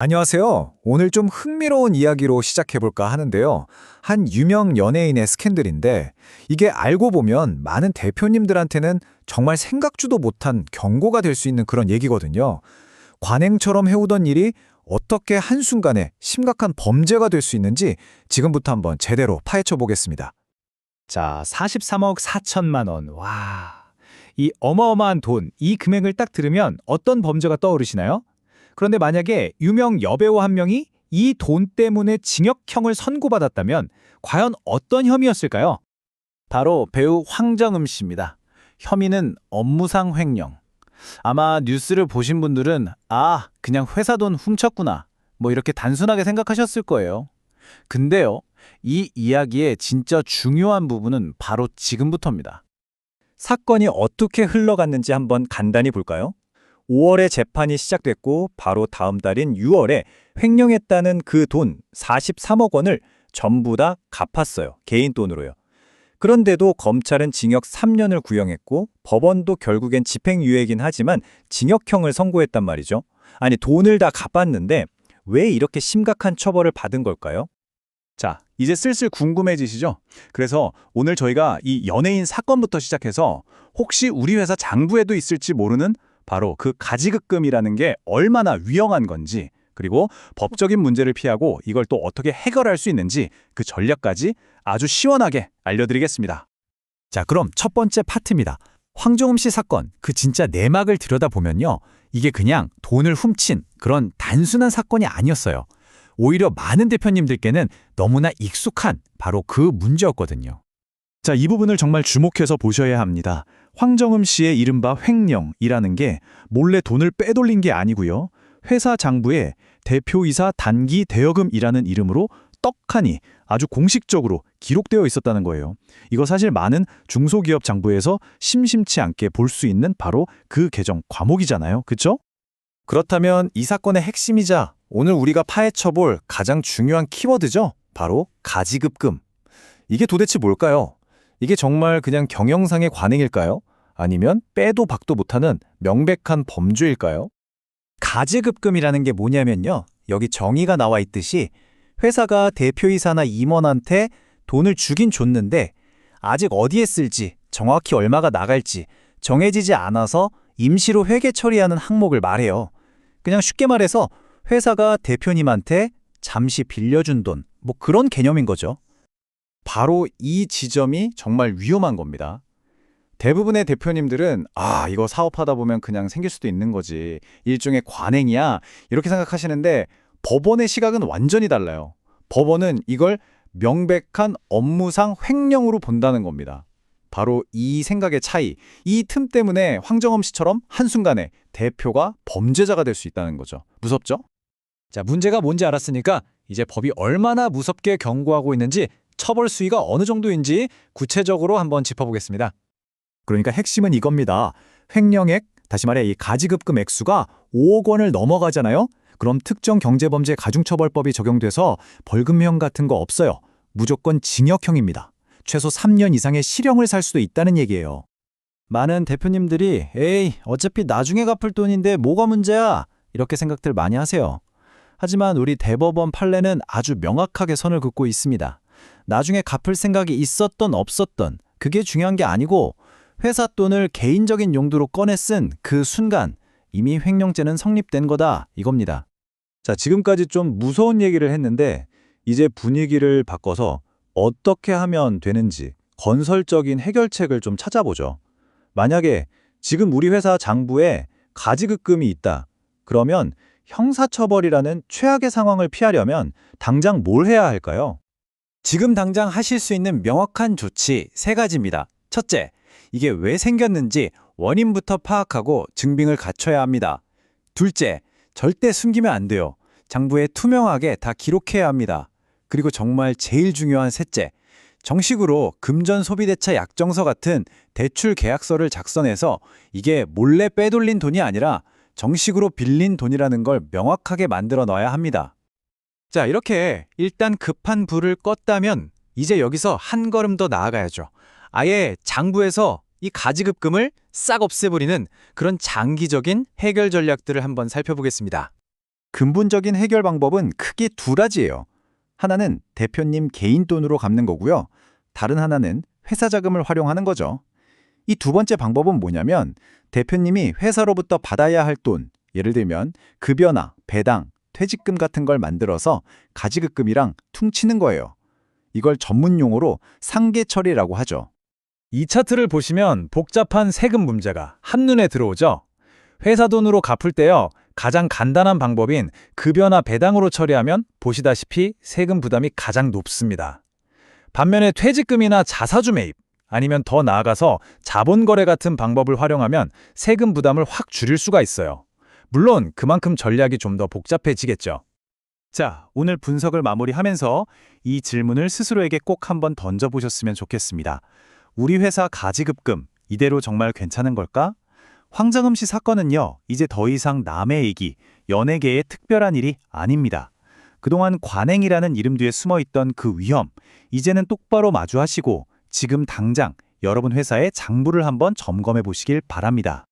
안녕하세요. 오늘 좀 흥미로운 이야기로 시작해볼까 하는데요. 한 유명 연예인의 스캔들인데 이게 알고 보면 많은 대표님들한테는 정말 생각지도 못한 경고가 될 수 있는 그런 얘기거든요. 관행처럼 해오던 일이 어떻게 한순간에 심각한 범죄가 될 수 있는지 지금부터 한번 제대로 파헤쳐 보겠습니다. 자, 43억 4천만 원. 와. 이 어마어마한 돈, 이 금액을 딱 들으면 어떤 범죄가 떠오르시나요? 그런데 만약에 유명 여배우 한 명이 이 돈 때문에 징역형을 선고받았다면 과연 어떤 혐의였을까요? 바로 배우 황정음 씨입니다. 혐의는 업무상 횡령. 아마 뉴스를 보신 분들은 아, 그냥 회사 돈 훔쳤구나. 뭐 이렇게 단순하게 생각하셨을 거예요. 근데요, 이 이야기의 진짜 중요한 부분은 바로 지금부터입니다. 사건이 어떻게 흘러갔는지 한번 간단히 볼까요? 5월에 재판이 시작됐고 바로 다음 달인 6월에 횡령했다는 그 돈 43억 원을 전부 다 갚았어요. 개인 돈으로요. 그런데도 검찰은 징역 3년을 구형했고 법원도 결국엔 집행유예긴 하지만 징역형을 선고했단 말이죠. 아니 돈을 다 갚았는데 왜 이렇게 심각한 처벌을 받은 걸까요? 자, 이제 슬슬 궁금해지시죠? 그래서 오늘 저희가 이 연예인 사건부터 시작해서 혹시 우리 회사 장부에도 있을지 모르는 바로 그 가지급금이라는 게 얼마나 위험한 건지 그리고 법적인 문제를 피하고 이걸 또 어떻게 해결할 수 있는지 그 전략까지 아주 시원하게 알려드리겠습니다. 자, 그럼 첫 번째 파트입니다. 황정음 씨 사건, 그 진짜 내막을 들여다보면요. 이게 그냥 돈을 훔친 그런 단순한 사건이 아니었어요. 오히려 많은 대표님들께는 너무나 익숙한 바로 그 문제였거든요. 자, 이 부분을 정말 주목해서 보셔야 합니다. 황정음 씨의 이른바 횡령이라는 게 몰래 돈을 빼돌린 게 아니고요. 회사 장부에 대표이사 단기 대여금이라는 이름으로 떡하니 아주 공식적으로 기록되어 있었다는 거예요. 이거 사실 많은 중소기업 장부에서 심심치 않게 볼 수 있는 바로 그 계정 과목이잖아요. 그쵸? 그렇다면 이 사건의 핵심이자 오늘 우리가 파헤쳐볼 가장 중요한 키워드죠. 바로 가지급금. 이게 도대체 뭘까요? 이게 정말 그냥 경영상의 관행일까요? 아니면 빼도 박도 못하는 명백한 범죄일까요? 가지급금이라는 게 뭐냐면요. 여기 정의가 나와 있듯이 회사가 대표이사나 임원한테 돈을 주긴 줬는데 아직 어디에 쓸지 정확히 얼마가 나갈지 정해지지 않아서 임시로 회계 처리하는 항목을 말해요. 그냥 쉽게 말해서 회사가 대표님한테 잠시 빌려준 돈, 뭐 그런 개념인 거죠. 바로 이 지점이 정말 위험한 겁니다. 대부분의 대표님들은 아, 이거 사업하다 보면 그냥 생길 수도 있는 거지. 일종의 관행이야. 이렇게 생각하시는데 법원의 시각은 완전히 달라요. 법원은 이걸 명백한 업무상 횡령으로 본다는 겁니다. 바로 이 생각의 차이, 이 틈 때문에 황정엄 씨처럼 한순간에 대표가 범죄자가 될 수 있다는 거죠. 무섭죠? 자, 문제가 뭔지 알았으니까 이제 법이 얼마나 무섭게 경고하고 있는지 처벌 수위가 어느 정도인지 구체적으로 한번 짚어보겠습니다. 그러니까 핵심은 이겁니다. 횡령액, 다시 말해 이 가지급금 액수가 5억 원을 넘어가잖아요. 그럼 특정 경제범죄 가중처벌법이 적용돼서 벌금형 같은 거 없어요. 무조건 징역형입니다. 최소 3년 이상의 실형을 살 수도 있다는 얘기예요. 많은 대표님들이 에이, 어차피 나중에 갚을 돈인데 뭐가 문제야? 이렇게 생각들 많이 하세요. 하지만 우리 대법원 판례는 아주 명확하게 선을 긋고 있습니다. 나중에 갚을 생각이 있었던 없었던 그게 중요한 게 아니고 회사 돈을 개인적인 용도로 꺼내 쓴 그 순간 이미 횡령죄는 성립된 거다 이겁니다. 자, 지금까지 좀 무서운 얘기를 했는데 이제 분위기를 바꿔서 어떻게 하면 되는지 건설적인 해결책을 좀 찾아보죠. 만약에 지금 우리 회사 장부에 가지급금이 있다. 그러면 형사처벌이라는 최악의 상황을 피하려면 당장 뭘 해야 할까요? 지금 당장 하실 수 있는 명확한 조치 세 가지입니다. 첫째, 이게 왜 생겼는지 원인부터 파악하고 증빙을 갖춰야 합니다. 둘째, 절대 숨기면 안 돼요. 장부에 투명하게 다 기록해야 합니다. 그리고 정말 제일 중요한 셋째, 정식으로 금전 소비대차 약정서 같은 대출 계약서를 작성해서 이게 몰래 빼돌린 돈이 아니라 정식으로 빌린 돈이라는 걸 명확하게 만들어 놔야 합니다. 자, 이렇게 일단 급한 불을 껐다면 이제 여기서 한 걸음 더 나아가야죠. 아예 장부에서 이 가지급금을 싹 없애버리는 그런 장기적인 해결 전략들을 한번 살펴보겠습니다. 근본적인 해결 방법은 크게 두 가지예요. 하나는 대표님 개인 돈으로 갚는 거고요. 다른 하나는 회사 자금을 활용하는 거죠. 이 두 번째 방법은 뭐냐면 대표님이 회사로부터 받아야 할 돈, 예를 들면 급여나 배당, 퇴직금 같은 걸 만들어서 가지급금이랑 퉁치는 거예요. 이걸 전문 용어로 상계 처리라고 하죠. 이 차트를 보시면 복잡한 세금 문제가 한눈에 들어오죠. 회사 돈으로 갚을 때요. 가장 간단한 방법인 급여나 배당으로 처리하면 보시다시피 세금 부담이 가장 높습니다. 반면에 퇴직금이나 자사주 매입 아니면 더 나아가서 자본 거래 같은 방법을 활용하면 세금 부담을 확 줄일 수가 있어요. 물론 그만큼 전략이 좀 더 복잡해지겠죠. 자, 오늘 분석을 마무리하면서 이 질문을 스스로에게 꼭 한번 던져보셨으면 좋겠습니다. 우리 회사 가지급금 이대로 정말 괜찮은 걸까? 황정음 씨 사건은요, 이제 더 이상 남의 얘기, 연예계의 특별한 일이 아닙니다. 그동안 관행이라는 이름 뒤에 숨어있던 그 위험, 이제는 똑바로 마주하시고 지금 당장 여러분 회사의 장부를 한번 점검해 보시길 바랍니다.